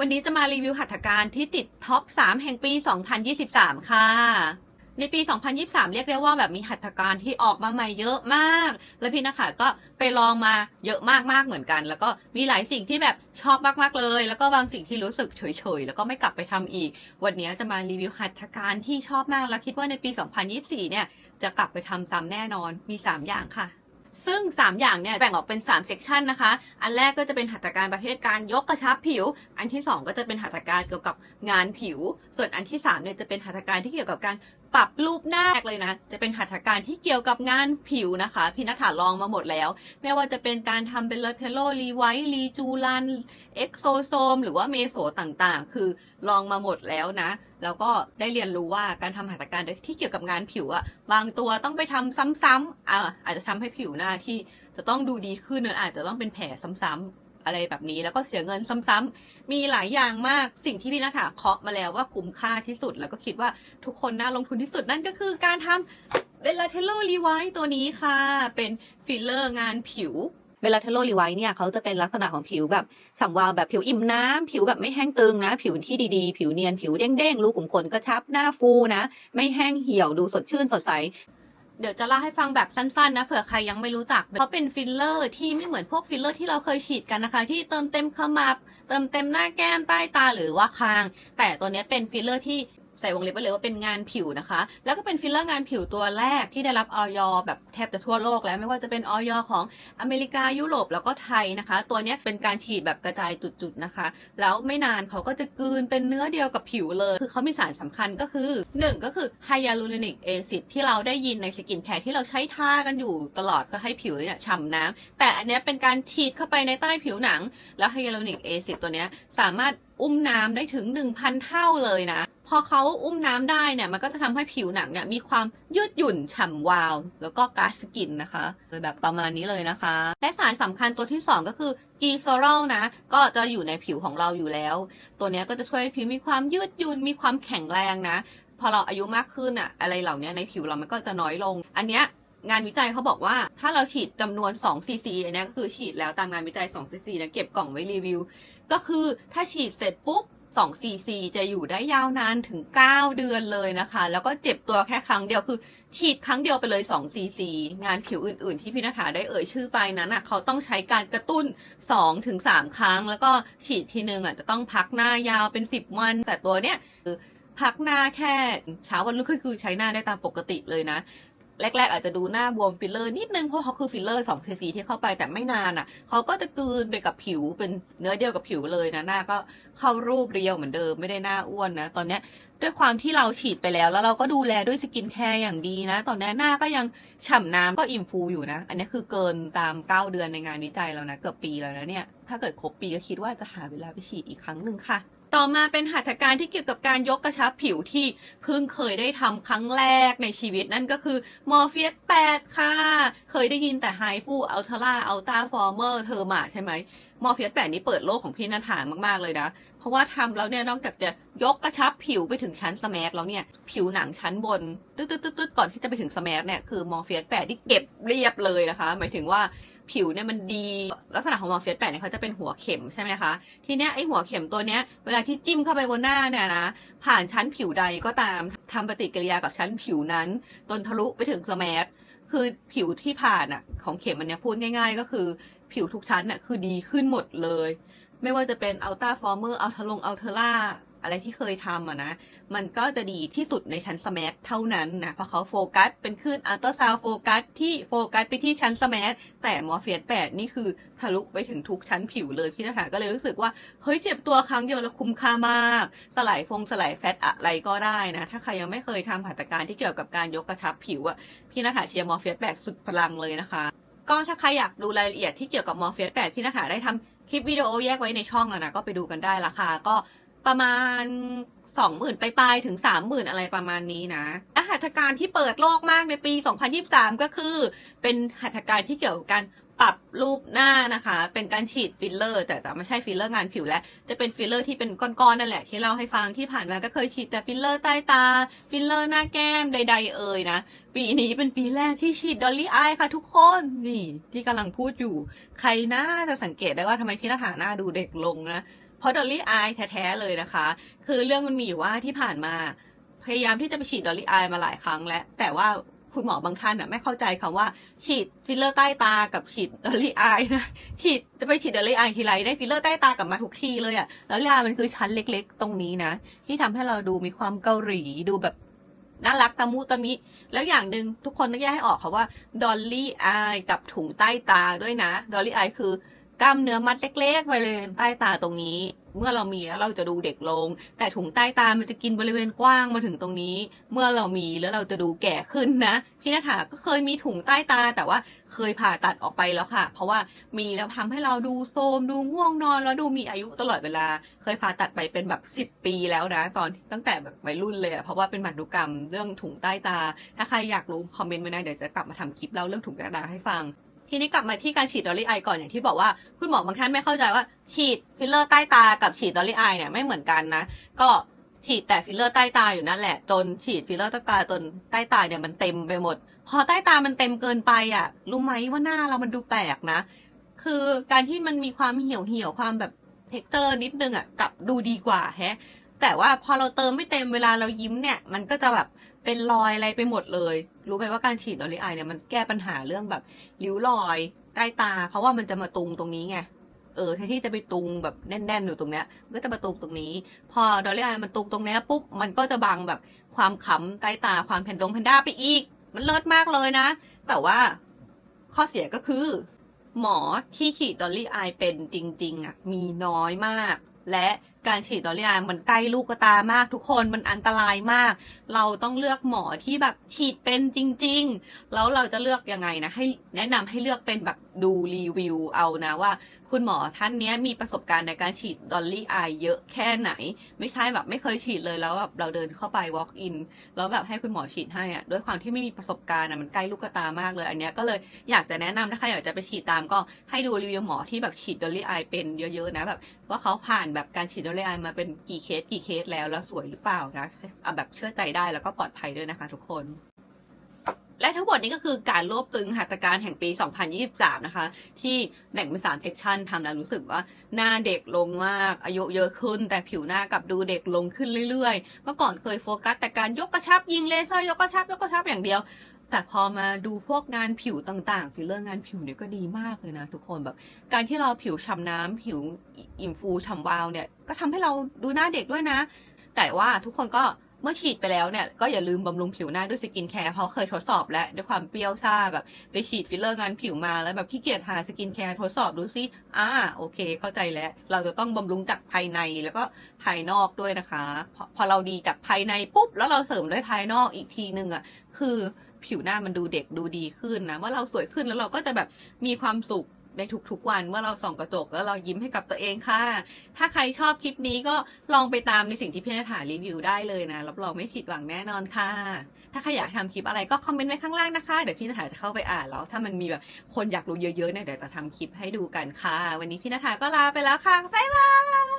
วันนี้จะมารีวิวหัตถการที่ติดท็อป 3 แห่งปี 2023 ค่ะ ในปี 2023 เรียกได้ว่าแบบมีหัตถการที่ออกมาใหม่เยอะมาก แล้วพี่นะคะก็ไปลองมาเยอะมากๆเหมือนกัน แล้วก็มีหลายสิ่งที่แบบชอบมากๆเลย แล้วก็บางสิ่งที่รู้สึกเฉยๆ แล้วก็ไม่กลับไปทำอีก วันนี้จะมารีวิวหัตถการที่ชอบมาก และคิดว่าในปี 2024 เนี่ยจะกลับไปทำซ้ำแน่นอน มี 3 อย่างค่ะ ซึ่ง 3 อย่างเนี่ยแบ่งออกเป็น 3 เซกชันนะคะ อันแรกก็จะเป็นหัตถการประเภทการยกกระชับผิว อันที่ 2 ก็จะเป็นหัตถการเกี่ยวกับงานผิว ส่วนอันที่3เนี่ยจะเป็นหัตถการที่เกี่ยวกับการปรับรูปหน้าเลยนะ จะเป็นหัตถการที่เกี่ยวกับงานผิวนะคะ พี่นัฐาลองมาหมดแล้ว ไม่ว่าจะเป็นการทำเป็นเลเทโลรีไวท์รีจูลัน เอ็กโซโซม หรือว่าเมโซต่างๆ คือลองมาหมดแล้วนะ แล้วก็ได้เรียนรู้ว่าการทำหัตถการที่เกี่ยวกับงานผิวอะบางตัวต้องไปทำซ้ำๆอ่าอาจจะทำให้ผิวหน้าที่จะต้องดูดีขึ้นหรืออาจจะต้องเป็นแผลซ้ำๆ อะไรแบบนี้ แล้วก็เสียเงินซ้ำๆมีหลายอย่างมากสิ่งที่พี่นัฐาเคาะมาแล้วว่าคุ้มค่าที่สุด แล้วก็คิดว่าทุกคนน่าลงทุนที่สุดนั่นก็คือการทำเบลลาเทโลรีไวท์ตัวนี้ค่ะ เป็นฟิลเลอร์งานผิวเวลาเทโลรีไวท์เนี่ยเขาจะเป็นลักษณะของผิวแบบสัมวาวแบบผิวอิ่มน้ำผิวแบบไม่แห้งตึงนะ ผิวที่ดีๆ ผิวเนียน ผิวเด้งๆรูขุมขนกระชับหน้าฟูนะ ไม่แห้งเหี่ยวดูสดชื่นสดใส เดี๋ยวจะเล่าให้ฟังแบบสั้นๆนะเผื่อใครยังไม่รู้จักเขาเป็นฟิลเลอร์ที่ไม่เหมือนพวกฟิลเลอร์ที่เราเคยฉีดกันนะคะ ที่เติมเต็มขมับเติมเต็มหน้าแก้มใต้ตาหรือว่าคาง แต่ตัวนี้เป็นฟิลเลอร์ที่ ใส่วงเล็บไปเลยว่าเป็นงานผิวนะคะ แล้วก็เป็นฟิลเลอร์งานผิวตัวแรกที่ได้รับออยแบบแทบจะทั่วโลกแล้วไม่ว่าจะเป็นออยของอเมริกายุโรปแล้วก็ไทยนะคะ ตัวนี้เป็นการฉีดแบบกระจายจุดๆนะคะ แล้วไม่นานเขาก็จะกืนเป็นเนื้อเดียวกับผิวเลย คือเขามีสารสำคัญก็คือ 1 ก็คือไฮยาลูโรนิกแอซิดที่เราได้ยินในสกินแคร์ที่เราใช้ทากันอยู่ตลอดเพื่อให้ผิวเนี่ยฉ่ำน้ำแต่อันนี้เป็นการฉีดเข้าไปในใต้ผิวหนัง แล้วไฮยาลูโรนิกแอซิดตัวนี้สามารถ อุ้มน้ำได้ถึง 1,000 เท่าเลยนะ พอเขาอุ้มน้ำได้เนี่ย มันก็จะทำให้ผิวหนังเนี่ยมีความยืดหยุ่นฉ่ำวาว แล้วก็กาสกินนะคะเลยแบบประมาณนี้เลยนะคะ และสารสำคัญตัวที่ 2 ก็คือกีโซรอลนะ ก็จะอยู่ในผิวของเราอยู่แล้ว ตัวนี้ก็จะช่วยให้ผิวมีความยืดหยุ่นมีความแข็งแรงนะ พอเราอายุมากขึ้นอะอะไรเหล่านี้ในผิวเรามันก็จะน้อยลง อันเนี้ย งานวิจัยเขาบอกว่า ถ้าเราฉีดจำนวน2ซีซีอันเนี้ยก็คือฉีดแล้วตามงานวิจัย2ซีซีนะเก็บกล่องไว้รีวิว ก็คือถ้าฉีดเสร็จปุ๊บ2 cc จะอยู่ได้ยาวนานถึง 9 เดือนเลยนะคะ แล้วก็เจ็บตัวแค่ครั้งเดียวคือ ฉีดครั้งเดียวไปเลย2 cc งานผิวอื่นๆ ที่พี่นัฐาได้เอ่ยชื่อไปนั้นอะเขาต้องใช้การกระตุ้น2ถึง3ครั้ง แล้วก็ฉีดทีนึงอะจะต้องพักหน้ายาวเป็น 10 วัน แต่ตัวเนี้ยคือพักหน้าแค่เช้าวันรุ่งขึ้นคือใช้หน้าได้ตามปกติเลยนะ แรกๆอาจจะดูหน้าบวมฟิลเลอร์นิดนึงเพราะเขาคือฟิลเลอร์2 cc ที่เข้าไปแต่ไม่นานอะเขาก็จะกืนไปกับผิวเป็นเนื้อเดียวกับผิวเลยนะหน้าก็เข้ารูปเรียวเหมือนเดิมไม่ได้หน้าอ้วนนะตอนเนี้ยด้วยความที่เราฉีดไปแล้ว แล้วเราก็ดูแลด้วยสกินแคร์อย่างดีนะ ตอนนี้หน้าก็ยังฉ่ำน้ำก็อิ่มฟูอยู่นะ อันนี้คือเกินตาม 9 เดือนในงานวิจัยแล้วนะ เกือบปีแล้วนะเนี่ย ถ้าเกิดครบปีก็คิดว่าจะหาเวลาไปฉีดอีกครั้งหนึ่งค่ะ ต่อมาเป็นหัตถการที่เกี่ยวกับการยกกระชับผิวที่เพิ่งเคยได้ทำครั้งแรกในชีวิตนั่นก็คือมอร์เฟียส8ค่ะ เคยได้ยินแต่ไฮฟูอัลทราอัลตาฟอร์เมอร์เทอร์มาใช่ไหมมอร์เฟียส8นี้เปิดโลกของพี่นัฐานมากๆเลยนะ เพราะว่าทำแล้วเนี่ยนอกจากจะยกกระชับผิวไปถึงชั้นสแมทแล้วเนี่ย ผิวหนังชั้นบนตึ๊ดๆๆก่อนที่จะไปถึงสแมทเนี่ยคือมอร์เฟียส8ที่เก็บเรียบเลยนะคะ หมายถึงว่า ผิวเนี่ยมันดี ลักษณะของมอร์เฟียส8เนี่ยเขาจะเป็นหัวเข็มใช่ไหมคะทีเนี้ยไอหัวเข็มตัวเนี้ยเวลาที่จิ้มเข้าไปบนหน้าเนี่ยนะผ่านชั้นผิวใดก็ตามทำปฏิกิริยากับชั้นผิวนั้น จนทะลุไปถึงสแมทคือผิวที่ผ่านอะของเข็มอันเนี้ยพูดง่าย ๆ ก็คือผิวทุกชั้นอะคือดีขึ้นหมดเลย ไม่ว่าจะเป็นอัลต้าฟอร์เมอร์อัลทลงอัลเทล่า อะไรที่เคยทำอะนะ มันก็จะดีที่สุดในชั้นสแมทเท่านั้นนะ เพราะเขาโฟกัสเป็นคลื่นอัลตราซาวโฟกัสที่โฟกัสไปที่ชั้นสแมทแต่มอร์เฟียส8นี่คือทะลุไปถึงทุกชั้นผิวเลยพี่นาถาก็เลยรู้สึกว่า เฮ้ยเจ็บตัวครั้งเดียวแล้วคุ้มค่ามาก สลายฟงสลายแฟตอะไรก็ได้นะ ถ้าใครยังไม่เคยทำหัตถการที่เกี่ยวกับการยกกระชับผิวอะพี่นาถาเชียร์มอร์เฟียส8สุดพลังเลยนะคะ ก็ถ้าใครอยากดูรายละเอียดที่เกี่ยวกับมอร์เฟียส8พี่นาถาได้ทำคลิปวิดีโอแยกไว้ในช่องแล้วนะก็ไปดูกันได้ราคาก็ ประมาณ20,000ไปปลายถึง30,000อะไรประมาณนี้นะและหัตถการที่เปิดโลกมากในปี 2023 ก็คือ เป็นหัตถการที่เกี่ยวกับการปรับรูปหน้านะคะ เป็นการฉีดฟิลเลอร์ แต่แต่ไม่ใช่ฟิลเลอร์งานผิวแล้ว จะเป็นฟิลเลอร์ที่เป็นก้อนๆนั่นแหละ ที่เล่าให้ฟังที่ผ่านมาก็เคยฉีดแต่ฟิลเลอร์ใต้ตา ฟิลเลอร์หน้าแก้มใด ๆ เอ่ยนะ ปีนี้เป็นปีแรกที่ฉีดดอลลี่อายค่ะทุกคน นี่ที่กำลังพูดอยู่ ใครน่าจะสังเกตได้ว่าทำไมพี่นาถาหน้าดูเด็กลงนะ เพราะดอลลี่อายแท้ๆเลยนะคะ คือเรื่องมันมีอยู่ว่าที่ผ่านมา พยายามที่จะไปฉีดดอลลี่อายมาหลายครั้งแล้ว แต่ว่าคุณหมอบางท่านอะไม่เข้าใจคำว่า ฉีดฟิลเลอร์ใต้ตากับฉีดดอลลี่อายนะ ฉีดจะไปฉีดดอลลี่อายทีไรได้ฟิลเลอร์ใต้ตากลับมาทุกทีเลยอะดอลลี่อายมันคือชั้นเล็กๆ ตรงนี้นะ ที่ทำให้เราดูมีความเกาหลีดูแบบน่ารักตะมุตะมิ แล้วอย่างหนึ่งทุกคนต้องแยกให้ออกค่ะว่าดอลลี่อายกับถุงใต้ตาด้วยนะดอลลี่อายคือ กล้ามเนื้อมัดเล็กๆบริเวณใต้ตาตรงนี้ เมื่อเรามีแล้วเราจะดูเด็กลง แต่ถุงใต้ตามันจะกินบริเวณกว้างมาถึงตรงนี้ เมื่อเรามีแล้วเราจะดูแก่ขึ้นนะพี่นัฐาก็เคยมีถุงใต้ตาแต่ว่าเคยผ่าตัดออกไปแล้วค่ะ เพราะว่ามีแล้วทำให้เราดูโทรมดูง่วงนอนแล้วดูมีอายุตลอดเวลา เคยผ่าตัดไปเป็นแบบสิบ10 ปีแล้วนะ ตอนตั้งแต่แบบวัยรุ่นเลยอะเพราะว่าเป็นพันธุกรรมเรื่องถุงใต้ตา ถ้าใครอยากรู้คอมเมนต์ไว้นะเดี๋ยวจะกลับมาทำคลิปเล่าเรื่องถุงใต้ตาให้ฟัง ทีนี้กลับมาที่การฉีดดอลลี่อายก่อนอย่างที่บอกว่าคุณหมอบางท่านไม่เข้าใจว่าฉีดฟิลเลอร์ใต้ตากับฉีดดอลลี่อายเนี่ยไม่เหมือนกันนะ ก็ฉีดแต่ฟิลเลอร์ใต้ตาอยู่นั่นแหละ จนฉีดฟิลเลอร์ใต้ตาจนใต้ตาเนี่ยมันเต็มไปหมด พอใต้ตามันเต็มเกินไปอะ รู้ไหมว่าหน้าเรามันดูแปลกนะ คือการที่มันมีความเหี่ยวเหี่ยวๆความแบบเท็กเจอร์นิดนึงอะกับดูดีกว่าแฮะ แต่ว่าพอเราเติมไม่เต็มเวลาเรายิ้มเนี่ย มันก็จะแบบ เป็นรอยอะไรไปหมดเลย รู้ไหมว่าการฉีดดอลลี่อายเนี่ยมันแก้ปัญหาเรื่องแบบริ้วรอยใต้ตา เพราะว่ามันจะมาตุงตรงนี้ไงเออแทนที่จะไปตุงแบบแน่นๆอยู่ตรงเนี้ยมันก็จะมาตุงตรงนี้ พอดอลลี่อายมันตุงตรงเนี้ยปุ๊บมันก็จะบังแบบความขำใต้ตาความแผ่นดงแพนด้าไปอีก มันเลิศมากเลยนะ แต่ว่าข้อเสียก็คือ หมอที่ฉีดดอลลี่อายเป็นจริง ๆอะมีน้อยมาก และ การฉีดดอลลี่อายมันใกล้ลูกตามากทุกคนมันอันตรายมาก เราต้องเลือกหมอที่แบบฉีดเป็นจริง ๆ แล้วเราจะเลือกยังไงนะให้แนะนำให้เลือกเป็นแบบดูรีวิวเอานะว่า คุณหมอท่านนี้มีประสบการณ์ในการฉีดดอลลี่อายเยอะแค่ไหน ไม่ใช่แบบไม่เคยฉีดเลยแล้วแบบเราเดินเข้าไป walk in แล้วแบบให้คุณหมอฉีดให้อะด้วยความที่ไม่มีประสบการณ์อะมันใกล้ลูกตามากเลย อันเนี้ยก็เลยอยากจะแนะนำถ้าใครอยากจะไปฉีดตามก็ให้ดูรีวิวหมอที่แบบฉีดดอลลี่อายเป็นเยอะๆนะแบบว่าเขาผ่านแบบการฉีดดอลลี่อายมาเป็นกี่เคสกี่เคสแล้วแล้วสวยหรือเปล่านะเอาแบบเชื่อใจได้แล้วก็ปลอดภัยด้วยนะคะ ทุกคน และทั้งหมดนี้ก็คือการรวบตึงหัตถการแห่งปี 2023 นะคะ ที่แบ่งเป็น3เซกชันทำแล้วรู้สึกว่าหน้าเด็กลงมากอายุเยอะขึ้น แต่ผิวหน้ากลับดูเด็กลงขึ้นเรื่อยๆ เมื่อก่อนเคยโฟกัสแต่การยกกระชับยิงเลเซอร์ยกกระชับยกกระชับอย่างเดียว แต่พอมาดูพวกงานผิวต่างๆ ฟิลเลอร์งานผิวเนี่ยก็ดีมากเลยนะทุกคนแบบ การที่เราผิวฉ่ำน้ำผิวอิ่มฟูฉ่ำวาวเนี่ย ก็ทำให้เราดูหน้าเด็กด้วยนะ แต่ว่าทุกคนก็ เมื่อฉีดไปแล้วเนี่ยก็อย่าลืมบำรุงผิวหน้าด้วยสกินแคร์เพราะเคยทดสอบแล้วด้วยความเปรี้ยวซ่าแบบไปฉีดฟิลเลอร์งานผิวมาแล้วแบบขี้เกียจหาสกินแคร์ทดสอบดูซิอ่าโอเค เข้าใจแล้ว เราจะต้องบำรุงจากภายในแล้วก็ภายนอกด้วยนะคะพอพอเราดีจากภายในปุ๊บแล้วเราเสริมด้วยภายนอกอีกทีหนึ่งอะคือผิวหน้ามันดูเด็กดูดีขึ้นนะว่าเราสวยขึ้นแล้วเราก็จะแบบมีความสุข ในทุกๆวันเมื่อเราส่องกระจกแล้วเรายิ้มให้กับตัวเองค่ะ ถ้าใครชอบคลิปนี้ก็ลองไปตามในสิ่งที่พี่นัฐารีวิวได้เลยนะรับรองไม่ผิดหวังแน่นอนค่ะ ถ้าใครอยากทำคลิปอะไรก็คอมเมนต์ไว้ข้างล่างนะคะ เดี๋ยวพี่นัฐาจะเข้าไปอ่านแล้ว ถ้ามันมีแบบคนอยากรู้เยอะๆเนี่ยเดี๋ยวจะทำคลิปให้ดูกันค่ะ วันนี้พี่นัฐาก็ลาไปแล้วค่ะบ๊ายบาย